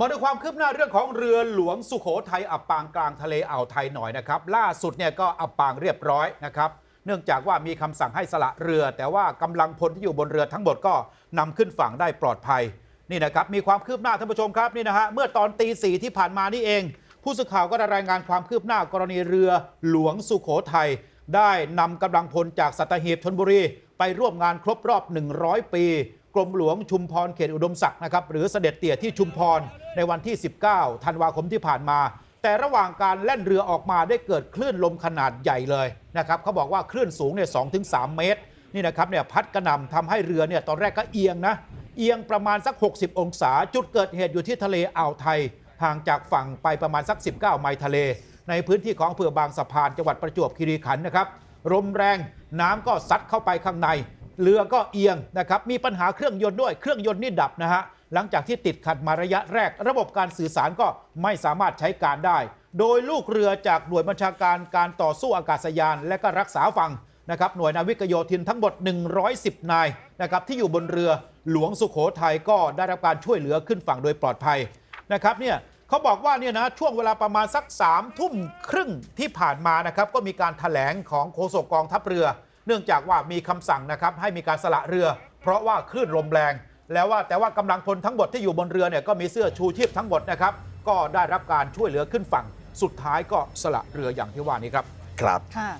มาดูความคืบหน้าเรื่องของเรือหลวงสุโขทัยอับปางกลางทะเลอ่าวไทยหน่อยนะครับ ล่าสุดเนี่ยก็อับปางเรียบร้อยนะครับ เนื่องจากว่ามีคำสั่งให้สละเรือ แต่ว่ากำลังพลที่อยู่บนเรือทั้งหมดก็นำขึ้นฝั่งได้ปลอดภัยนี่นะครับมีความคืบหน้าท่านผู้ชมครับนี่นะฮะเมื่อตอนตีสี่ที่ผ่านมานี่เอง ผู้สื่อข่าวก็ได้รายงานความคืบหน้ากรณีเรือหลวงสุโขทัยได้นำกำลังพลจากสัตหีบชนบุรี ไปร่วมงานครบรอบ 100 ปี กรมหลวงชุมพรเขตอุดมศักดิ์นะครับหรือเสด็จเตี่ยที่ชุมพรในวันที่ 19 ธันวาคมที่ผ่านมา แต่ระหว่างการแล่นเรือออกมาได้เกิดคลื่นลมขนาดใหญ่เลยนะครับเขาบอกว่าคลื่นสูงเนี่ย2-3เมตรนี่นะครับเนี่ยพัดกระหน่ำทำให้เรือเนี่ยตอนแรกก็เอียงนะเอียงประมาณสัก 60 องศา จุดเกิดเหตุอยู่ที่ทะเลอ่าวไทย ห่างจากฝั่งไปประมาณสัก 19 ไมล์ทะเล ในพื้นที่ของอำเภอบางสะพานจังหวัดประจวบคีรีขันธ์นะครับ ลมแรง น้ำก็ซัดเข้าไปข้างใน เรือก็เอียงนะครับมีปัญหาเครื่องยนต์ด้วยเครื่องยนต์นี่ดับนะฮะหลังจากที่ติดขัดมาระยะแรก ระบบการสื่อสารก็ไม่สามารถใช้การได้ โดยลูกเรือจากหน่วยบัญชาการการต่อสู้อากาศยาน และก็รักษาฝั่งนะครับหน่วยนาวิกโยธินทั้งหมด 110 นายนะครับที่อยู่บนเรือหลวงสุโขทัยก็ได้รับการช่วยเหลือขึ้นฝั่งโดยปลอดภัยนะครับเนี่ย เขาบอกว่าเนี่ยนะช่วงเวลาประมาณสัก3ามทุ่มครึ่งที่ผ่านมานะครับก็มีการถแถลงของโฆษกกองทัพเรือ เนื่องจากว่ามีคำสั่งนะครับให้มีการสละเรือ เพราะว่าคลื่นลมแรง แล้วว่าแต่ว่ากำลังพลทั้งหมดที่อยู่บนเรือเนี่ยก็มีเสื้อชูชีพทั้งหมดนะครับก็ได้รับการช่วยเหลือขึ้นฝั่งสุดท้ายก็สละเรืออย่างที่ว่านี้ครับครับค่ะ